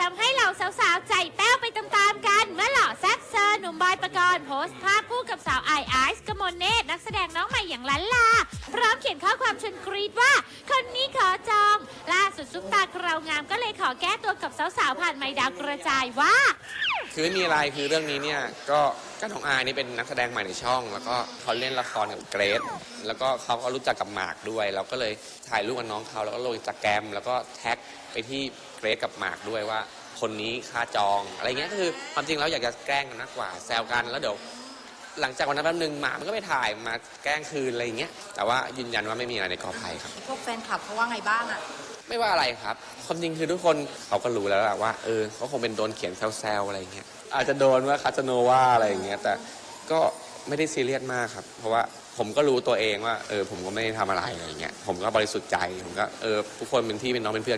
ทำให้เหล่าสาวๆ ใจแป้วไปตามๆกัน เมื่อหล่อแซ่บเซอร์หนุ่มบอยประกรณ์โพสต์ภาพคู่กับสาวไอไอซ์กมลเนตรนักแสดงน้องใหม่อย่างลันลา พร้อมเขียนข้อความชวนกรีดว่า คนนี้ขอจอง ล่าสุดซุปตาคราวงามก็เลยขอแก้ตัวกับสาวๆ ผ่านไมค์ดาวกระจายว่า คือไม่มีอะไรคือเรื่องนี้เนี่ยก็ ก็น้องอายนี่เป็นนักแสดงใหม่ในช่อง แล้วก็เขาเล่นละครกับเกรซแล้วก็เขาก็รู้จักกับหมากด้วย เราก็เลยถ่ายรูปกับน้องเขาแล้วก็ลงจากแกรมแล้วก็แท็กไปที่เกรซกับหมากด้วยว่า คนนี้ค่าจองอะไรเงี้ยก็คือความจริงแล้วอยากจะแกล้งกันมากกว่าแซวกันแล้วเดี๋ยวหลังจากวันนั้นแป๊บนึงหมามันก็ไปถ่ายมาแกล้งคืนอะไรอย่างเงี้ยแต่ว่ายืนยันว่าไม่มีอะไรในกอไผ่ครับ พวกแฟนคลับเขาว่าไงบ้างอะ ไม่ว่าอะไรครับ ความจริงคือทุกคนเขาก็รู้แล้วแหละว่าเออเขาคงเป็นโดนเขียนแซวๆอะไรอย่างเงี้ยอาจจะโดนว่าคาสโนว่าอะไรอย่างเงี้ยแต่ก็ไม่ได้ซีเรียสมากครับ เพราะว่าผมก็รู้ตัวเองว่าเออผมก็ไม่ได้ทำอะไรอะไรอย่างเงี้ยผมก็บริสุทธิ์ใจผมก็เออทุกคนเป็นที่เป็นน้องเป็นเพื่อน